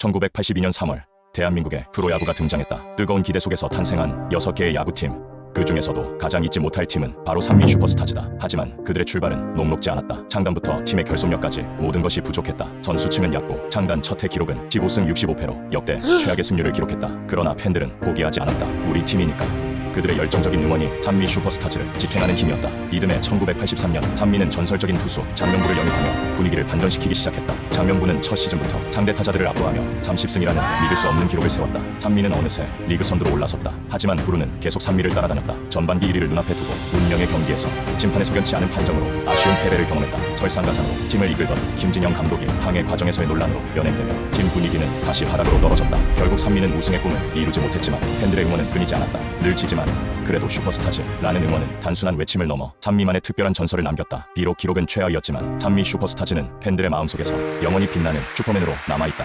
1982년 3월 대한민국에 프로야구가 등장했다. 뜨거운 기대 속에서 탄생한 6개의 야구팀. 그 중에서도 가장 잊지 못할 팀은 바로 삼미 슈퍼스타즈다. 하지만 그들의 출발은 녹록지 않았다. 창단부터 팀의 결속력까지 모든 것이 부족했다. 전수층은 얕고 창단 첫 해 기록은 15승 65패로 역대 최악의 승률을 기록했다. 그러나 팬들은 포기하지 않았다. 우리 팀이니까. 그들의 열정적인 응원이 찬미 슈퍼스타즈를 지탱하는 힘이었다. 이듬해 1983년 찬미는 전설적인 투수 장명부를 영입하며 분위기를 반전시키기 시작했다. 장명부는 첫 시즌부터 상대 타자들을 압도하며 30승이라는 믿을 수 없는 기록을 세웠다. 찬미는 어느새 리그 선두로 올라섰다. 하지만 부루는 계속 산미를 따라다녔다. 전반기 1위를 눈앞에 두고 운명의 경기에서 심판의 석연치 않은 판정으로 아쉬운 패배를 경험했다. 설상가상으로 팀을 이끌던 김진영 감독이 항해 과정에서의 논란으로 연행되며 팀 분위기는 다시 바닥으로 떨어졌다. 결국 산미는 우승의 꿈을 이루지 못했지만 팬들의 응원은 끊이지 않았다. 늘 지지만 그래도 슈퍼스타즈 라는 응원은 단순한 외침을 넘어 찬미만의 특별한 전설을 남겼다. 비록 기록은 최하였지만 찬미 슈퍼스타즈는 팬들의 마음속에서 영원히 빛나는 슈퍼맨으로 남아있다.